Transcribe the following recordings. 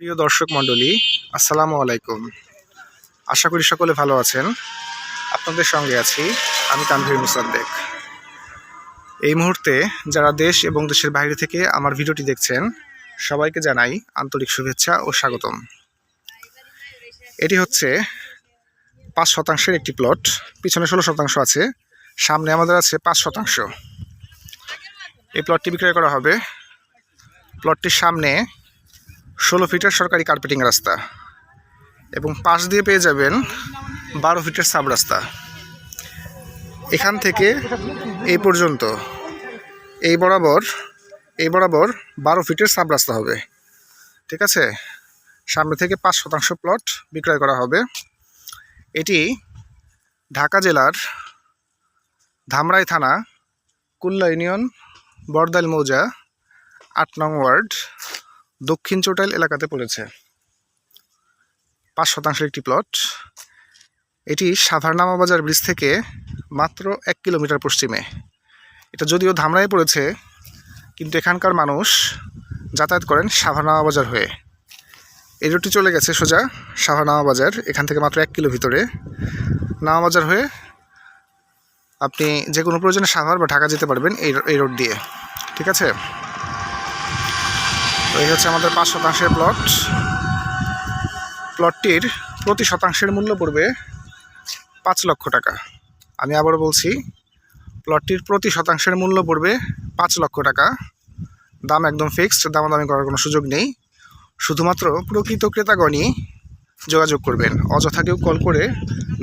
প্রিয় দর্শক মণ্ডলী, আসসালামু আলাইকুম। আশা করি সকলে ভালো আছেন। আপনাদের সঙ্গে আছি আমি তানভীর মুসাদ্দেক। এই মুহূর্তে যারা দেশ এবং দেশের বাইরে থেকে আমার ভিডিওটি দেখছেন, সবাইকে জানাই আন্তরিক শুভেচ্ছা ও স্বাগতম। এটি হচ্ছে পাঁচ শতাংশের একটি প্লট, পিছনে ষোলো শতাংশ আছে, সামনে আমাদের আছে পাঁচ শতাংশ। এই প্লটটি বিক্রয় করা হবে। প্লটটির সামনে ষোলো ফিটের সরকারি কার্পেটিং রাস্তা। এবং পাশ দিয়ে পেয়ে যাবেন বারো ফিটের সাব রাস্তা। এখান থেকে এই পর্যন্ত এই বরাবর এই বরাবর বারো ফিটের সাব রাস্তা হবে। ঠিক আছে? সামনে থেকে পাঁচ শতাংশ প্লট বিক্রয় করা হবে। এটি ঢাকা জেলার ধামরাই থানা, কুল্লা ইউনিয়ন বরদাইল মৌজা, আট নং ওয়ার্ড। দক্ষিণ চোটাইল এলাকাতে পড়েছে। পাঁচ শতাংশের একটি প্লট এটি সাভারনামা বাজার ব্রিজ থেকে মাত্র এক কিলোমিটার পশ্চিমে। এটা যদিও ধামরায় পড়েছে, কিন্তু এখানকার মানুষ যাতায়াত করেন সাভারনামা বাজার হয়ে। এই রুটটি চলে গেছে সোজা সাভারনামা বাজার, এখান থেকে মাত্র এক কিলো ভিতরে। নামা বাজার হয়ে আপনি যে কোনো প্রয়োজনে সাভার বা ঢাকা যেতে পারবেন এই এই রোড দিয়ে। ঠিক আছে? এই হচ্ছে আমাদের পাঁচ শতাংশের প্লট প্লটটির প্রতি শতাংশের মূল্য পড়বে পাঁচ লক্ষ টাকা। আমি আবার বলছি প্লটটির প্রতি শতাংশের মূল্য পড়বে পাঁচ লক্ষ টাকা। দাম একদম ফিক্সড দামাদামি করার কোনো সুযোগ নেই। শুধুমাত্র প্রকৃত ক্রেতাগণই যোগাযোগ করবেন, অযথা কেউ কল করে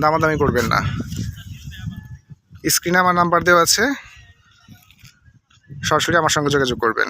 দামাদামি করবেন না। স্ক্রিনে আমার নাম্বার দেওয়া আছে, সরাসরি আমার সঙ্গে যোগাযোগ করবেন।